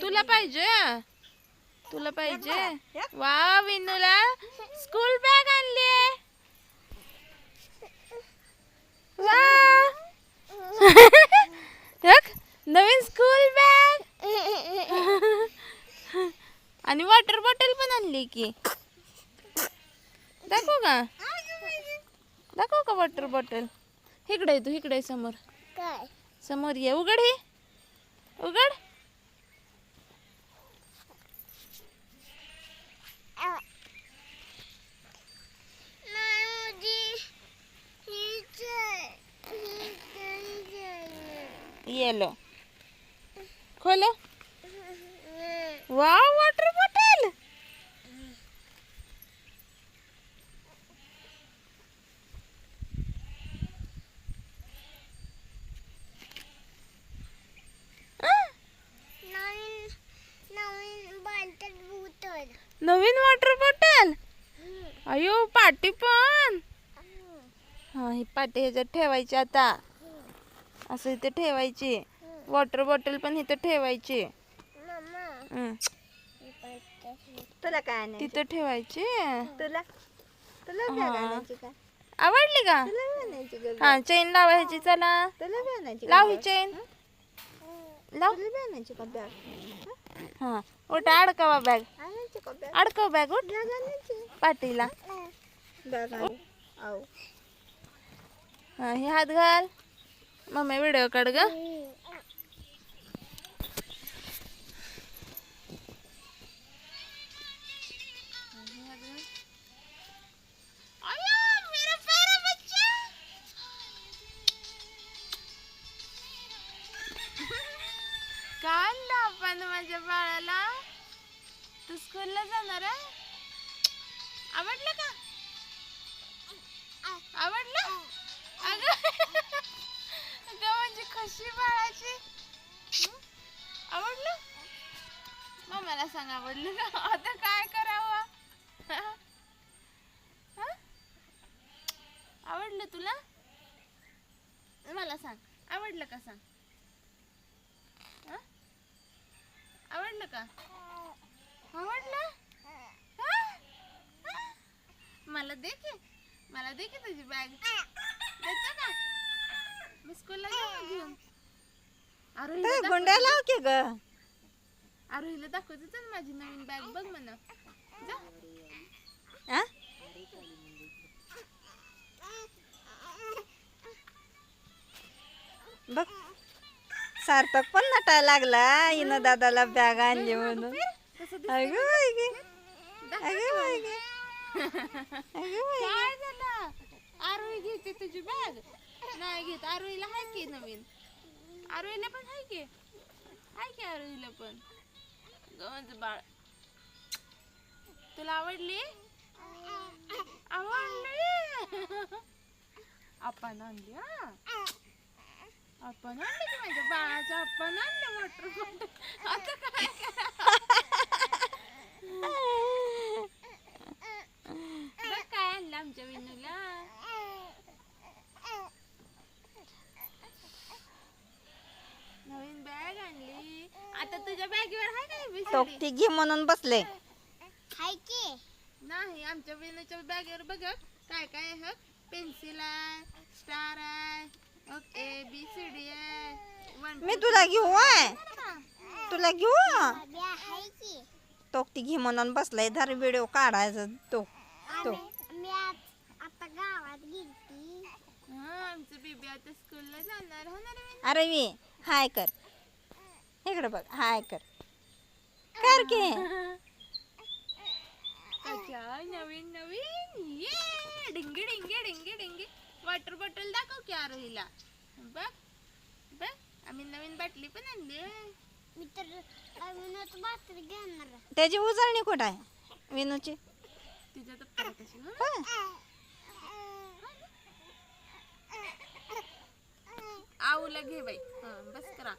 तुला पाहिजे? तुला पाहिजे? वा विनूला स्कूल बॅग आणली वा नवीन स्कूल बॅग आणि वॉटर बॉटल पण आणली की. दाखव का? दाखव का वॉटर बॉटल इकडे आहे तू इकडे आहे समोर. काय? समोर ये उघड हे. उघड. येलो. खोलो. वा वॉटर बॉटल नवीन नवीन बांधतात भूतल नवीन वॉटर बॉटल अयो पाटी पण. हा ही पाटी ह्याच्यात ठेवायची आता. असं इथे ठेवायची. वॉटर बॉटल पण इथं ठेवायची. तुला काय तिथं ठेवायची. तुला? तुला आवडली का? हा चेन लावायची चला. लाव ही? चेन लाव. हा? उठ अडकावा बॅग अडकव बॅग उठ. पाटीला. हा हात घाल. मम्मी व्हिडिओ काढ ग. काय आणलं आपण माझ्या बाळाला. तू स्कूलला जाणार आहे? आवडलं का? आवडलं? अगं म्हणजे कशी बाळाची? आवडलं? मग मला सांग आवडलं का आता काय करावं? आवडलं तुला? मला सांग. आवडलं का सांग? आवडलं का आवडलं हं? हं? मला दे की. मला दे की तुझी बॅग देतो का मी स्कूलला जाऊ घेऊन दाखव- गुंड्या लाव की ग. आरोहीला दाखवते चल माझी नवीन बॅग बघ म्हणा. जा. हा? बघ. सार्थक पण नटायला लागला. हिनं दादाला बॅग आणली म्हणून? अगं अगं. अगं. काय झालं? आरोही घेते तुझी बॅग नाही घेत. आरोहीला हाय की नवीन? आरोहीला पण हाय की? हाय की आरोहीला पण? गवंच बाळ. तुला आवडली? आवडली. आपण आणली हा? आपण आणली की माझ्या बाळाचं? आपण आणलं वॉटर बॉटल आता काय करा बघ काय आणलं आमच्या विनूला नवीन बॅग आणली आता तुझ्या बॅगीवर आहे का ABCD? टोपटी घे म्हणून बसले. हाय की. नाही आमच्या विनूच्या बॅगेवर बघ काय काय आहे? पेन्सिल आहे स्टार आहे ए बी सी डी आहे वन मी तुला घेऊ आहे तुला घेऊ? बॅ हाय की. टोपटी घे म्हणून बसलाय धर व्हिडिओ काढायचा तो तो मी आज आता गावात गेलती. हा आमचं बेबी आता स्कूलला जाणार हो? अरे मी हाय कर. इकडे बघ. हाय कर. कर की. अच्छा नवीन नवीन. ये डिंगी डिंगी डिंगी डिंगी. वॉटर बॉटल दाखव की आरोहीला. बघ बघ. आम्ही नवीन बाटली पण आणली. मी तर नवीनच बातरी घेणार त्याची उजळणी कुठं आहे? विनूची? तिच्या हं? होय. आऊला घे बाई. हं, बस करा.